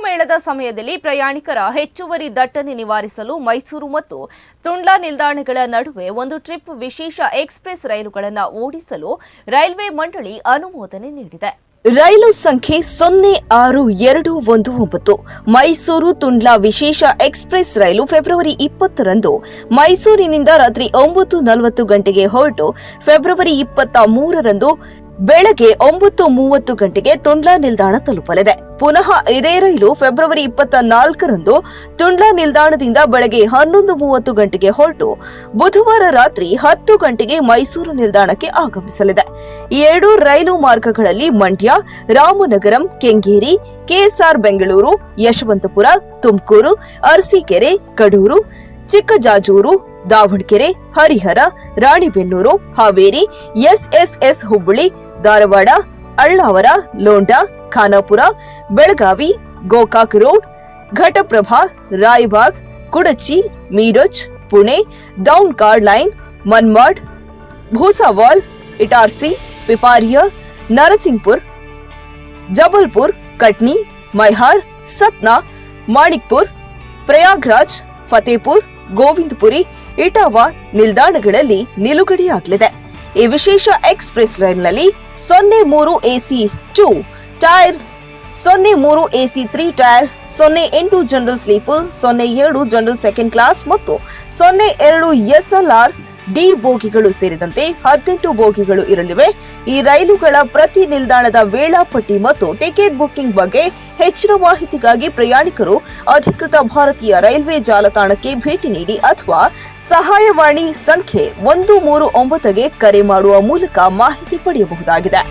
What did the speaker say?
ಕುಂಭಮೇಳದ ಸಮಯದಲ್ಲಿ ಪ್ರಯಾಣಿಕರ ಹೆಚ್ಚುವರಿ ದಟ್ಟಣೆ ನಿವಾರಿಸಲು ಮೈಸೂರು ಮತ್ತು ತುಂಡ್ಲಾ ನಿಲ್ದಾಣಗಳ ನಡುವೆ ಒಂದು ಟ್ರಿಪ್ ವಿಶೇಷ ಎಕ್ಸ್ಪ್ರೆಸ್ ರೈಲುಗಳನ್ನು ಓಡಿಸಲು ರೈಲ್ವೆ ಮಂಡಳಿ ಅನುಮೋದನೆ ನೀಡಿದೆ. ರೈಲು ಸಂಖ್ಯೆ ಸೊನ್ನೆ ಆರು ಎರಡು ಒಂದು ಒಂಬತ್ತು. ಮೈಸೂರು ತುಂಡ್ಲಾ ವಿಶೇಷ ಎಕ್ಸ್ಪ್ರೆಸ್ ರೈಲು ಫೆಬ್ರವರಿ ಇಪ್ಪತ್ತರಂದು ಮೈಸೂರಿನಿಂದ ರಾತ್ರಿ ಒಂಬತ್ತು ನಲವತ್ತು ಗಂಟೆಗೆ ಹೊರಟು. ಫೆಬ್ರವರಿ ಇಪ್ಪತ್ತ ಮೂರರಂದು ಬೆಳಗ್ಗೆ ಒಂಬತ್ತು ಮೂವತ್ತು ಗಂಟೆಗೆ ತುಂಡ್ಲಾ ನಿಲ್ದಾಣ ತಲುಪಲಿದೆ. ಪುನಃ ಇದೇ ರೈಲು ಫೆಬ್ರವರಿ ಇಪ್ಪತ್ತ ನಾಲ್ಕರಂದು ತುಂಡ್ಲಾ ನಿಲ್ದಾಣದಿಂದ ಬೆಳಗ್ಗೆ ಹನ್ನೊಂದು ಮೂವತ್ತು ಗಂಟೆಗೆ ಹೊರಟು ಬುಧವಾರ ರಾತ್ರಿ ಹತ್ತು ಗಂಟೆಗೆ ಮೈಸೂರು ನಿಲ್ದಾಣಕ್ಕೆ ಆಗಮಿಸಲಿದೆ. ಈ ಎರಡೂ ರೈಲು ಮಾರ್ಗಗಳಲ್ಲಿ Mandya, Ramanagaram, Kengeri, KSR Bengaluru, Yeshwantpur, Tumakuru, Arsikere, Kadur, Chikkajajur, Davanagere, Harihar, Ranebennur, Haveri, SSS Hubballi Dharwad, ಅಳ್ಳಾವರ, Londa, Khanapur, Belagavi, Gokak road, Ghataprabha, Raibag, Kudachi, Miraj, Pune down chord line, Manmad, Bhusawal, Itarsi, Pipariya Narsinghpur Jabalpur, Katni, Maihar, Satna, Manikpur, Prayagraj, Fatehpur, Govindpuri, Etawah ನಿಲ್ದಾಣಗಳಲ್ಲಿ ನಿಲುಗಡೆಯಾಗಲಿದೆ. ಈ ವಿಶೇಷ ಎಕ್ಸ್ಪ್ರೆಸ್ ರೈಲ್ನಲ್ಲಿ ಸೊನ್ನೆ ಮೂರು ಎಸಿ ಟೂ, ಟೈರ್ ಸೊನ್ನೆ ಮೂರು AC three, tyre ಸೊನ್ನೆ ಎಂಟು ಜನರಲ್ ಸ್ಲೀಪರ್ ಸೊನ್ನೆ ಎರಡು ಜನರಲ್ ಸೆಕೆಂಡ್ ಕ್ಲಾಸ್ ಮತ್ತು ಸೊನ್ನೆ ಎರಡು ಎಸ್ಎಲ್ಆರ್ ಡಿ ಬೋಗಿಗಳು ಸೇರಿದಂತೆ ಹದಿನೆಂಟು ಬೋಗಿಗಳು ಇರಲಿವೆ. ಈ ರೈಲುಗಳ ಪ್ರತಿ ನಿಲ್ದಾಣದ ವೇಳಾಪಟ್ಟಿ ಮತ್ತು ಟಿಕೆಟ್ ಬುಕ್ಕಿಂಗ್ ಬಗ್ಗೆ ಹೆಚ್ಚಿನ ಮಾಹಿತಿಗಾಗಿ ಪ್ರಯಾಣಿಕರು ಅಧಿಕೃತ ಭಾರತೀಯ ರೈಲ್ವೆ ಜಾಲತಾಣಕ್ಕೆ ಭೇಟಿ ನೀಡಿ ಅಥವಾ ಸಹಾಯವಾಣಿ ಸಂಖ್ಯೆ ಒಂದು ಮೂರು ಒಂಬತ್ತಗೆ ಕರೆ ಮಾಡುವ ಮೂಲಕ ಮಾಹಿತಿ ಪಡೆಯಬಹುದಾಗಿದೆ.